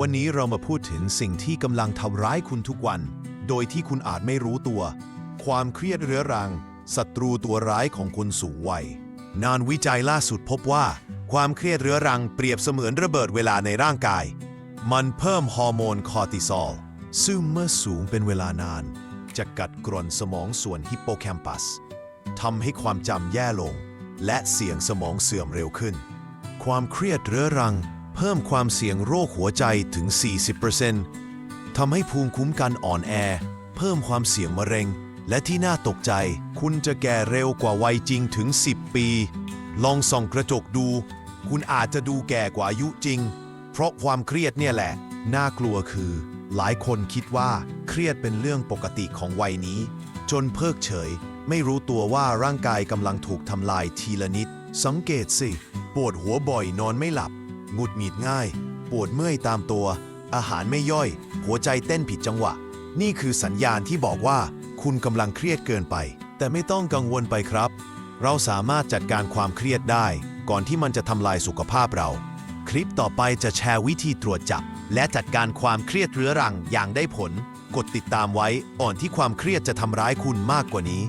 วันนี้เรามาพูดถึงสิ่งที่กำลังทำร้ายคุณทุกวัน โดยที่คุณอาจไม่รู้ตัว ความเครียดเรื้อรังศัตรูตัวร้ายของคนสูงวัยงานวิจัยล่าสุดพบว่า ความเครียดเรื้อรังเปรียบเสมือนระเบิดเวลาในร่างกาย มันเพิ่มฮอร์โมนคอร์ติซอล ซึ่งเมื่อสูงเป็นเวลานาน จะกัดกร่อนสมองส่วนฮิปโปแคมปัสทำให้ความจำแย่ลง และเสี่ยงสมองเสื่อมเร็วขึ้น ความเครียดเรื้อรัง เพิ่มความเสี่ยงโรคหัวใจถึง 40%ทำให้ภูมิคุ้มกันอ่อนแอ เพิ่มความเสี่ยงมะเร็ง และที่น่าตกใจ คุณจะแก่เร็วกว่าวัยจริงถึง 10 ปี ลองส่องกระจกดู คุณอาจจะดูแก่กว่าอายุจริง เพราะความเครียดเนี่ยแหละ น่ากลัวคือ หลายคนคิดว่าเครียดเป็นเรื่องปกติของวัยนี้ จนเพิกเฉย ไม่รู้ตัวว่าร่างกายกำลังถูกทำลายทีละนิด สังเกตสิ ปวดหัวบ่อยนอนไม่หลับ หงุดหงิดง่าย ปวดเมื่อยตามตัว อาหารไม่ย่อย หัวใจเต้นผิดจังหวะ นี่คือสัญญาณที่บอกว่าคุณกำลังเครียดเกินไป แต่ไม่ต้องกังวลไปครับ เราสามารถจัดการความเครียดได้ ก่อนที่มันจะทำลายสุขภาพเรา คลิปต่อไปจะแชร์วิธีตรวจจับ และจัดการความเครียดเรื้อรังอย่างได้ผล กดติดตามไว้อ่อนที่ความเครียดจะทำร้ายคุณมากกว่านี้